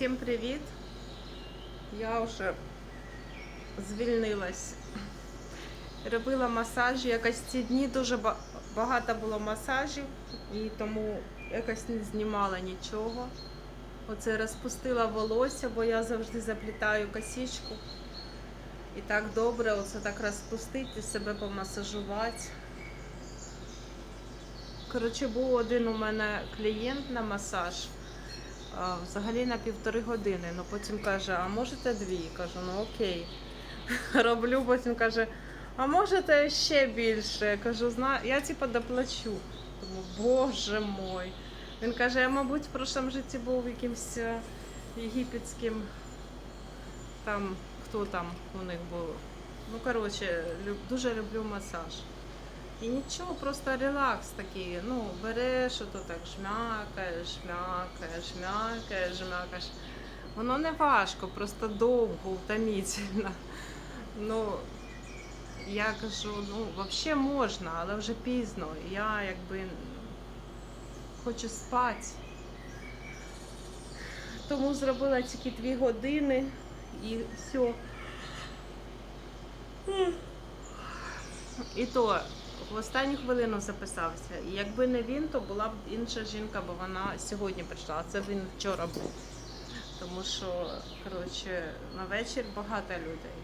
Всім привіт! Я вже звільнилась. Робила масажі. Якось ці дні дуже багато було масажів і тому якось не знімала нічого. Оце розпустила волосся, бо я завжди заплітаю косичку. І так добре, оце так розпустити, себе помасажувати. Коротше, був один у мене клієнт на масаж. Взагалі на півтори години. Ну потім каже, а можете дві? Кажу, ну окей. Роблю, потім каже, а можете ще більше? Кажу, зна... я типа доплачу. Думаю, боже мой. Він каже, я, мабуть, в прошлому житті був якимсь е, єгипетським там, хто там у них був. Ну, коротше, дуже люблю масаж. І нічого, просто релакс такий. Ну, береш, ото так жмякаєш, жмякаєш, жмякаєш, жмякаєш. Воно не важко, просто довго, втомительно. Ну, я кажу, ну, взагалі можна, але вже пізно. Я якби хочу спати. Тому зробила тільки дві години і все. І то в останню хвилину записався. І якби не він, то була б інша жінка, бо вона сьогодні прийшла. а Це він вчора був. Тому що, коротше, на вечір багато людей.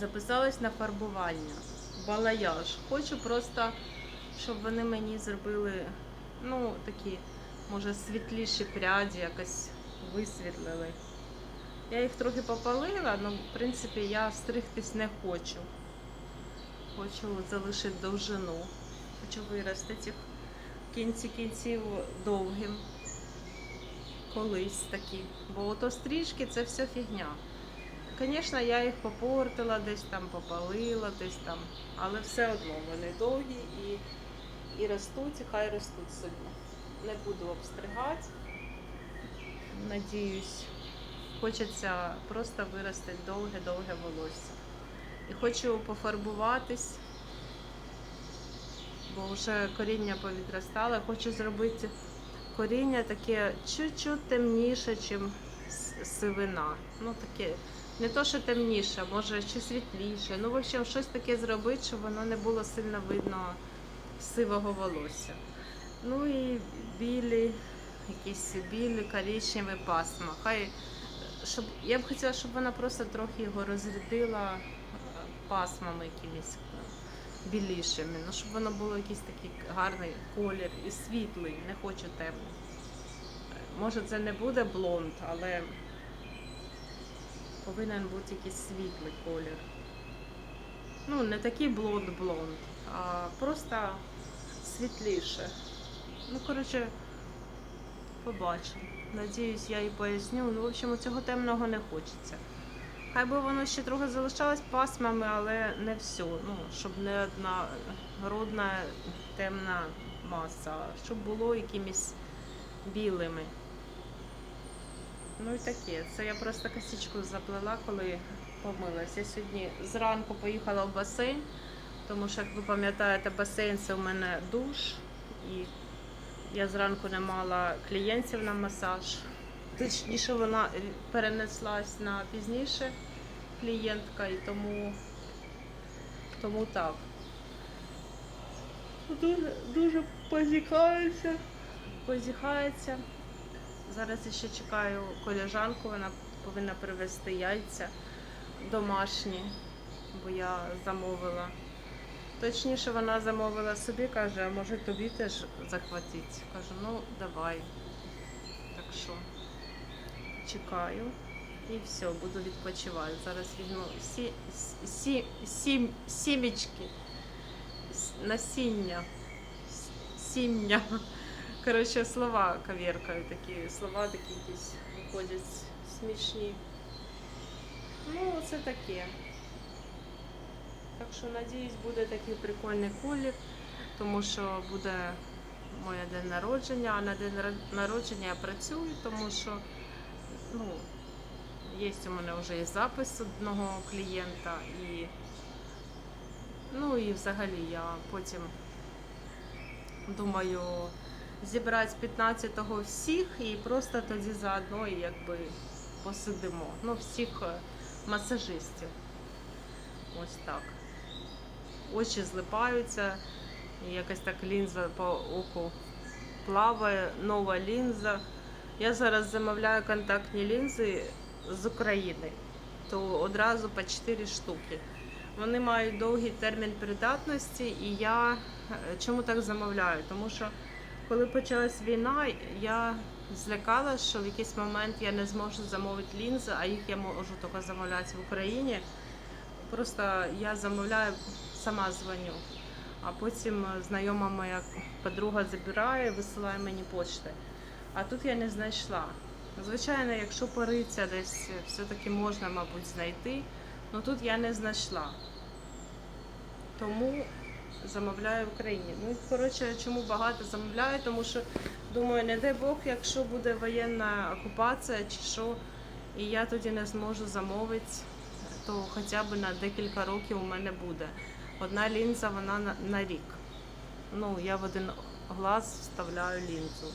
Записалась на фарбування, балаяж. Хочу просто, щоб вони мені зробили, ну, такі, може, світліші пряді, якось висвітлили. Я їх трохи попалила, але в принципі я стригтись не хочу. Хочу залишити довжину. Хочу виростити в кінці кінців довгим. Колись такі. Бо ото стрижки це все фігня. Звісно, я їх попортила, десь там попалила, десь там. Але все одно вони довгі і, і ростуть, і хай ростуть собі. Не буду обстригати. Надіюсь, хочеться просто виростити довге-довге волосся. І хочу пофарбуватись, бо вже коріння повідростало. Хочу зробити коріння таке чуть-чуть темніше, ніж сивина. Ну, таке, не то, що темніше, може ще світліше. Ну, в общем, щось таке зробити, щоб воно не було сильно видно сивого волосся. Ну і білі, якісь білі, коричневі пасма. Хай щоб я б хотіла, щоб вона просто трохи його розрядила пасмами якимись білішими. Ну, щоб воно було якийсь такий гарний колір і світлий, не хочу темний. Е, Може, це не буде блонд, але повинен бути якийсь світлий колір. Ну, не такий блонд-блонд, а просто світліше. Ну, коротше, побачимо. Надіюсь, я їй поясню. Ну, в общем, цього темного не хочеться. Хай би воно ще трохи залишалось пасмами, але не все. Ну, щоб не одна родна темна маса, щоб було якимись білими. Ну і таке. Це я просто косичку заплела, коли помилася. Я сьогодні зранку поїхала в басейн, тому що, як ви пам'ятаєте, басейн це у мене душ. І я зранку не мала клієнтів на масаж. Точніше, вона перенеслась на пізніше клієнтка, і тому, тому так. Дуже, дуже позіхається. Позіхається. Зараз я ще чекаю коліжанку, вона повинна привезти яйця домашні, бо я замовила. Точніше, вона замовила собі, каже, а може тобі теж захватити. Кажу, ну давай. Так що чекаю і все, буду відпочивати. Зараз візьму сі, сі, сім, сімічки, с- насіння, с- сім'я. Коротше, слова кавіркаю, такі слова такі якісь виходять смішні. Ну, це таке. Так що, надіюсь, буде такий прикольний колір, тому що буде моє день народження, а на день народження я працюю, тому що ну, є у мене вже і запис одного клієнта, і, ну і взагалі я потім думаю зібрати з 15-го всіх і просто тоді заодно якби посидимо. Ну, всіх е, масажистів. Ось так. Очі злипаються, якась так лінза по оку плаває, нова лінза. Я зараз замовляю контактні лінзи з України, то одразу по 4 штуки. Вони мають довгий термін придатності, і я е, чому так замовляю? Тому що коли почалась війна, я злякалася, що в якийсь момент я не зможу замовити лінзи, а їх я можу тільки замовляти в Україні. Просто я замовляю, сама дзвоню, а потім е, знайома моя подруга забирає, висилає мені почти. А тут я не знайшла. Звичайно, якщо пориться десь все-таки можна, мабуть, знайти. Ну тут я не знайшла. Тому замовляю в Україні. Ну, коротше, чому багато замовляю? Тому що думаю, не дай Бог, якщо буде воєнна окупація чи що, і я тоді не зможу замовити, то хоча б на декілька років у мене буде. Одна лінза вона на, на рік. Ну, я в один глаз вставляю лінзу,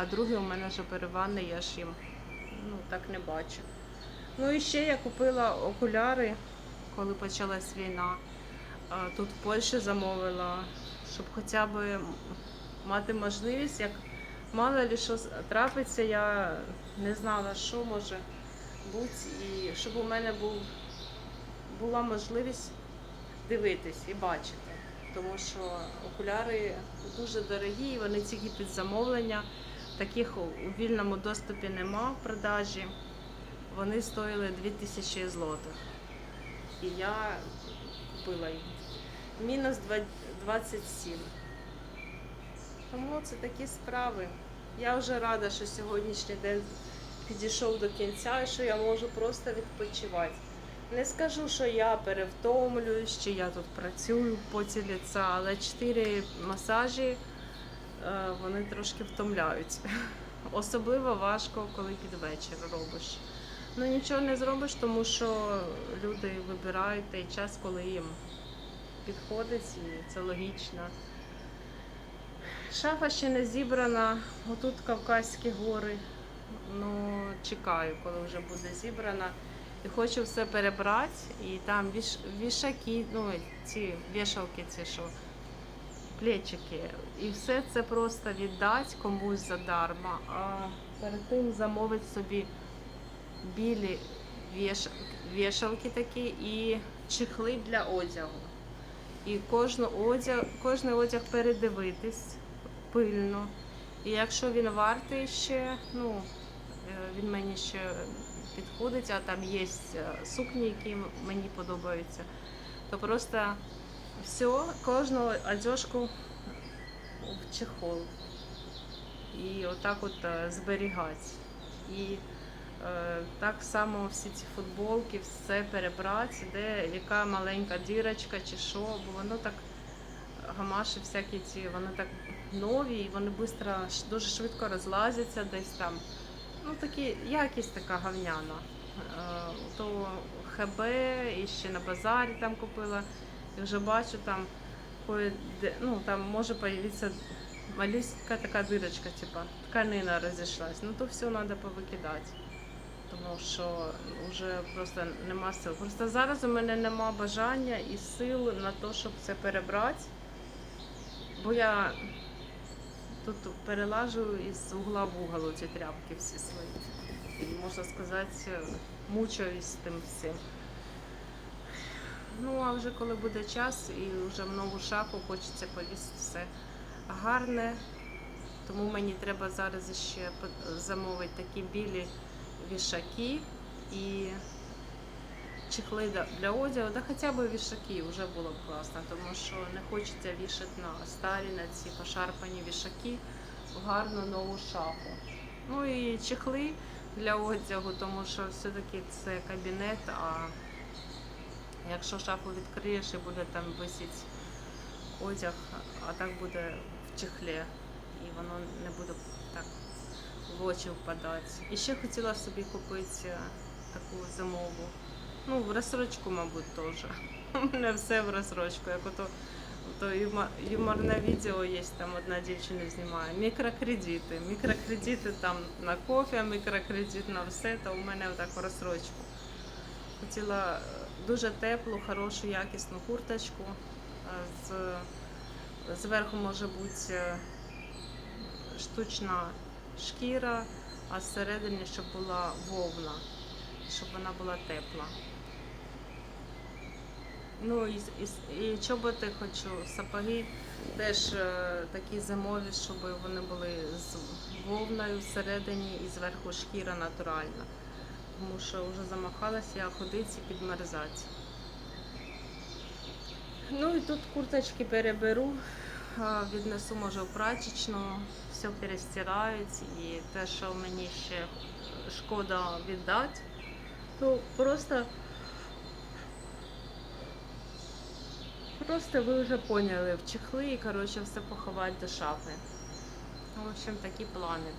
а другий у мене вже переваний, я ж їм ну, так не бачу. Ну і ще я купила окуляри, коли почалась війна. Тут в Польщі замовила, щоб хоча б мати можливість, як мало ли що трапиться, я не знала, що може бути, і щоб у мене був, була можливість дивитись і бачити. Тому що окуляри дуже дорогі, і вони тільки під замовлення. Таких у вільному доступі нема в продажі. Вони стоїли 2000 злотих. І я купила їх. Мінус 27. Тому це такі справи. Я вже рада, що сьогоднішній день підійшов до кінця і що я можу просто відпочивати. Не скажу, що я перевтомлююсь, чи я тут працюю в поті ліца, але 4 масажі вони трошки втомляють. Особливо важко, коли під вечір робиш. Ну нічого не зробиш, тому що люди вибирають той час, коли їм підходить, і це логічно. Шафа ще не зібрана. Отут Кавказькі гори. Ну, чекаю, коли вже буде зібрана. І хочу все перебрати. І там віш, вішаки, ну, ці вішалки, ці що, плечики. І все це просто віддати комусь задарма. А перед тим замовити собі білі віш... вішалки такі і чехли для одягу. І кожну одяг, кожний одяг передивитись пильно. І якщо він вартий ще, ну, е, він мені ще підходить, а там є е, сукні, які мені подобаються, то просто все, кожну одежку в чехол. І отак от е, зберігати. І е, так само всі ці футболки, все перебрати, де яка маленька дірочка чи що, бо воно так гамаші всякі ці, вони так нові, і вони бистро, ш- дуже швидко розлазяться десь там. Ну такі, якість така говняна. Е, То ХБ і ще на базарі там купила. І вже бачу там, ну там може появитися малюська така дирочка, типа тканина розійшлась. Ну то все треба повикидати. Тому що вже просто нема сил. Просто зараз у мене нема бажання і сил на те, щоб це перебрати. Бо я тут перелажу із угла в угол ці тряпки всі свої. І, можна сказати, мучаюсь з тим всім. Ну, а вже коли буде час і вже в нову шафу хочеться повісити все гарне. Тому мені треба зараз ще замовити такі білі вішаки і чехли для- одягу, да хоча б вішаки вже було б класно, тому що не хочеться вішати на старі, на ці пошарпані вішаки в гарну нову шафу. Ну і чехли для одягу, тому що все-таки це кабінет, а якщо шафу відкриєш і буде там висіти одяг, а так буде в чехлі, і воно не буде так в очі впадати. І ще хотіла собі купити е, таку зимову. Ну, в розсрочку, мабуть, теж. У мене все в розсрочку. Як ото то юморне відео є, там одна дівчина знімає. Мікрокредити. Мікрокредити там на кофе, мікрокредит на все, то у мене отак в розсрочку. Хотіла е, дуже теплу, хорошу, якісну курточку. е, З, зверху може бути е, штучна шкіра, а зсередині, щоб була вовна, щоб вона була тепла. Ну і, і, і чоботи хочу, сапоги теж е, такі зимові, щоб вони були з вовною всередині і зверху шкіра натуральна. Тому що вже замахалася я ходити і підмерзати. Ну і тут курточки переберу, віднесу може в прачечну, все перестирають і те, що мені ще шкода віддати, то просто Просто ви вже поняли, в чехли і коротше все поховати до шафи. В общем, такі плани.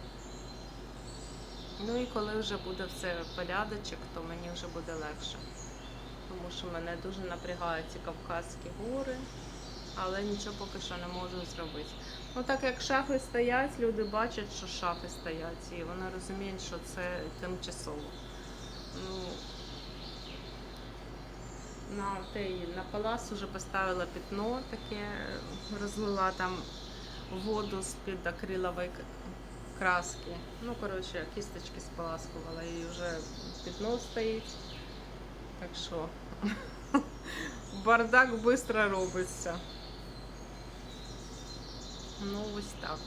Ну і коли вже буде все порядочок, то мені вже буде легше. Тому що мене дуже напрягають ці Кавказькі гори, але нічого поки що не можу зробити. Ну так як шафи стоять, люди бачать, що шафи стоять, і вони розуміють, що це тимчасово. Ну, на той на палас уже поставила пятно таке, розлила там воду з-під акрилової к- краски. Ну, коротше, кісточки споласкувала і вже пятно стоїть. Так що бардак швидко робиться. Ну, ось так.